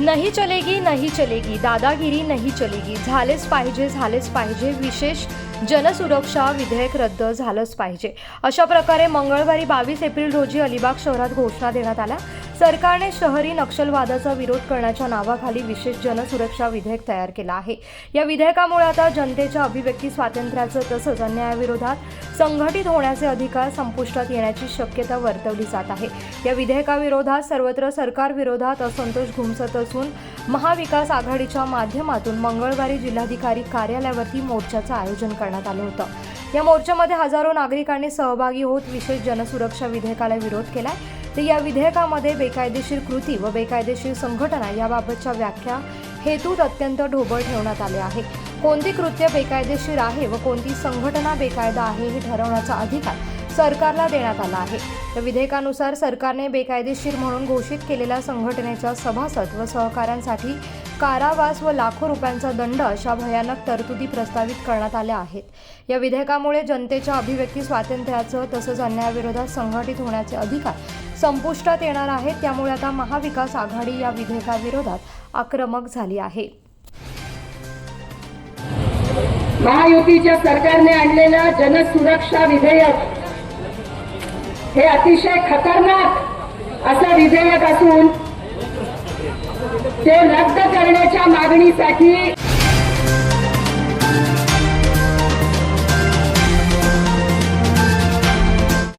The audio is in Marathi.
नाही चलेगी नाही चलेगी. दादागिरी नाही चलेगी. झालेच पाहिजे झालेच पाहिजे. विशेष जनसुरक्षा विधेयक रद्द झालंच पाहिजे. अशा प्रकारे मंगळवारी बावीस एप्रिल रोजी अलिबाग शहरात घोषणा देण्यात आल्या. सरकारने शहरी नक्षलवादाचा विरोध करण्याच्या नावाखाली विशेष जनसुरक्षा विधेयक तयार केलं आहे. या विधेयकामुळे आता जनतेच्या अभिव्यक्ती स्वातंत्र्याचं तसंच अन्यायाविरोधात संघटित होण्याचे अधिकार संपुष्टात येण्याची शक्यता वर्तवली जात आहे. या विधेयकाविरोधात सर्वत्र सरकारविरोधात असंतोष घुमसत असून महाविकास आघाडीच्या माध्यमातून मंगळवारी जिल्हाधिकारी कार्यालयावरती मोर्चाचं आयोजन करण्यात आलं होतं. या मोर्चामध्ये हजारो नागरिकांनी सहभागी होत विशेष जनसुरक्षा विधेयकाला विरोध केलाय. तर या विधेयकामध्ये बेकायदेशीर कृती व बेकायदेशीर संघटना याबाबतच्या व्याख्या हेतूत अत्यंत ढोबळ ठेवण्यात आले आहे. कोणती कृत्य बेकायदेशीर आहे व कोणती संघटना बेकायदा आहे हे ठरवण्याचा अधिकार सरकारला देण्यात आला आहे. या विधेयकानुसार सरकारने बेकायदेशीर म्हणून घोषित केलेल्या संघटनेच्या सभासद व सहकाऱ्यांसाठी कारावास व लाखो रुपयांचा दंड अशा भयानक तरतुदी प्रस्तावित करण्यात आल्या आहेत. या विधेयकामुळे जनतेच्या अभिव्यक्ती स्वातंत्र्याचं तसंच अन्यायाविरोधात संघटित होण्याचे अधिकार संपुष्टात येणार आहेत. त्यामुळे आता महाविकास आघाडी या विधेयकाविरोधात आक्रमक झाली आहे. महायुतीच्या सरकारने आणलेलं जनसुरक्षा विधेयक हे अतिशय खतरनाक असं विधेयक असून ते रद्द करण्याच्या मागणीसाठी